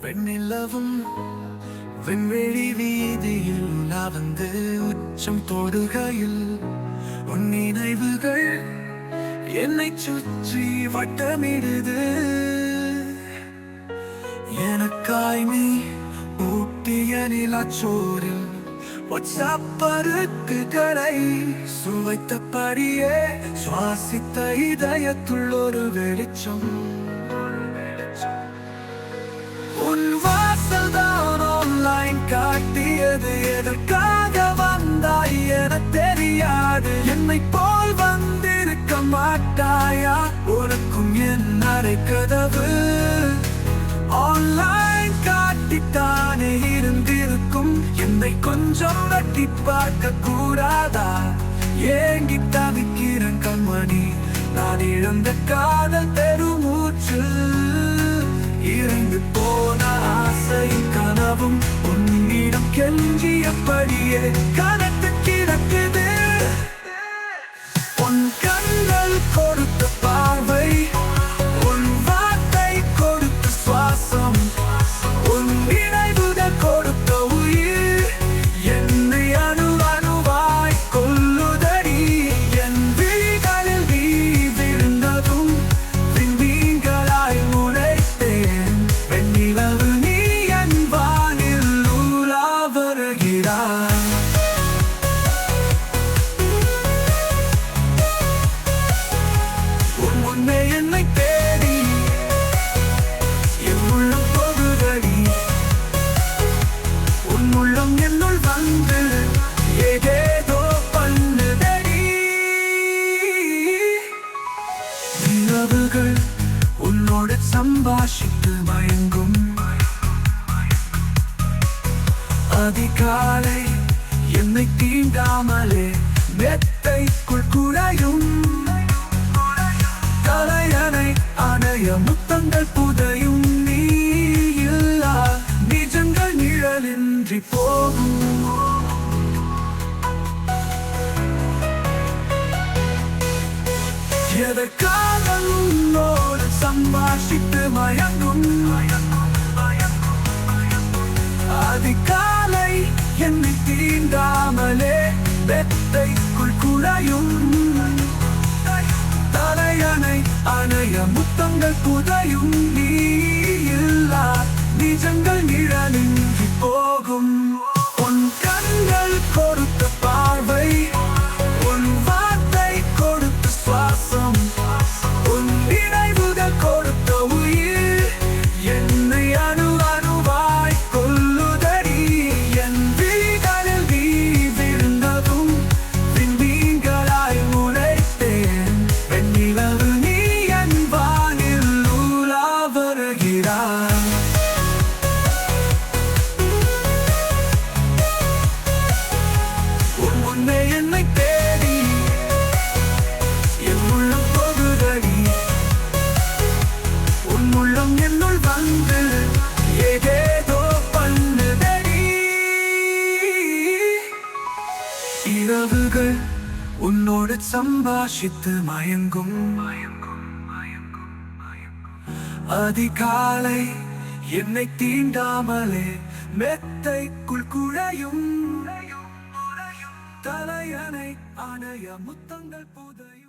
வெண்ணிலவும் விண்வெளி வீதியில் நான் வந்து உச்சம் தொடுகையில் உன் நினைவுகள் என்னை சுற்றி வட்டமிடுது. எனக்காய் நீ ஊட்டிய நிலச்சோரில் பருக்குகளை சுவைத்த படியே சுவாசித்த இதயத்துள்ளொரு வெளிச்சம் வெளிச்சம். உன் வாசல் தான் ஆன்லைன் காட்டியது. எதற்காக வந்தாய் என தெரியாது. என்னை போல் வந்திருக்க மாட்டாயா? உனக்கும் என் அரை கதவு. ஆன்லைன் காட்டித்தானே இருந்திருக்கும். என்னை கொஞ்சம் வெட்டி பார்க்க கூடாதா? ஏங்கி தவிக்கிறேன் கண்மணி நான் இழந்த காதல் பெருமூச்சு. இறந்து போன ஆசை கனவும் உன்னிடம் கெஞ்சியபடியே. கன உன்னோடு சம்பாஷித்து மயங்கும் அதிகாலை என்னை தீண்டாமலே மெத்தைக்குள் குழையும் தலையணை அணைய முத்தங்கள் புதையும் நீ இல்லா நிஜங்கள் நிழலின்றி போகும் எதற்காக சம்பாஷித்து மயங்கும். அதிகாலை என்னை தீண்டாமலே வெத்தைக்குள் குழையும் தலையணை அணைய முத்தங்கள் புதையும். நீ இல்லா நிஜங்கள் கண்கள் உன்னோடு சம்பாஷித்து மயங்கும். அதிகாலை என்னை தீண்டாமலே மெத்தைக்குள் குழையும். தலையணை அணைய முத்தங்கள் புதை